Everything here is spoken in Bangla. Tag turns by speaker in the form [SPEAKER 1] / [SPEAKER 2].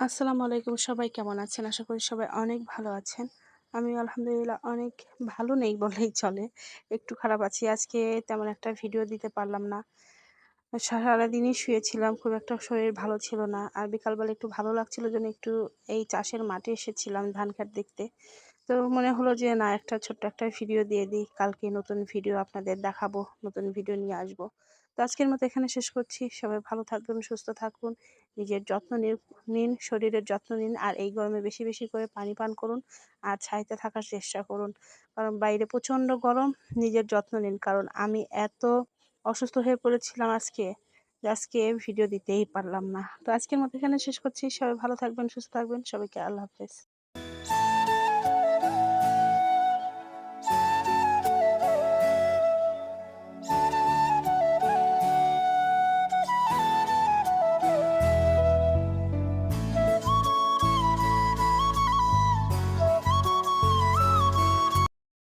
[SPEAKER 1] আসসালামু আলাইকুম সবাই কেমন আছেন? আশা করি সবাই অনেক ভালো আছেন। আমি আলহামদুলিল্লাহ অনেক ভালো নেই বলেই চলে। একটু খারাপ আছি। আজকে তেমন একটা ভিডিও দিতে পারলাম না। সারাদিনই শুয়েছিলাম। খুব একটা শরীর ভালো ছিল না। আর বিকালবেলা একটু ভালো লাগছিল জন্য একটু এই চাষের মাঠে এসেছিলাম ধান খাট দেখতে। তো মনে হলো যে না একটা ছোট্ট একটা ভিডিও দিয়ে দিই। কালকে নতুন ভিডিও আপনাদের দেখাবো। নতুন ভিডিও নিয়ে আসব। তো আজকের মতো এখানে শেষ করছি। সবাই ভালো থাকবেন, সুস্থ থাকুন। নিজের যত্ন নিন, শরীরের যত্ন নিন। আর এই গরমে বেশি, বেশি করে পানি পান করুন। আর ছাইতে থাকার চেষ্টা করুন। কারণ বাইরে প্রচণ্ড গরম। নিজের যত্ন নিন। কারণ আমি এত অসুস্থ হয়ে পড়েছিলাম আজকে, আজকে ভিডিও দিতেই পারলাম না। তো আজকের মতো এখানে শেষ করছি। সবাই ভালো থাকবেন, সুস্থ থাকবেন। সবাইকে আল্লাহ হাফেজ।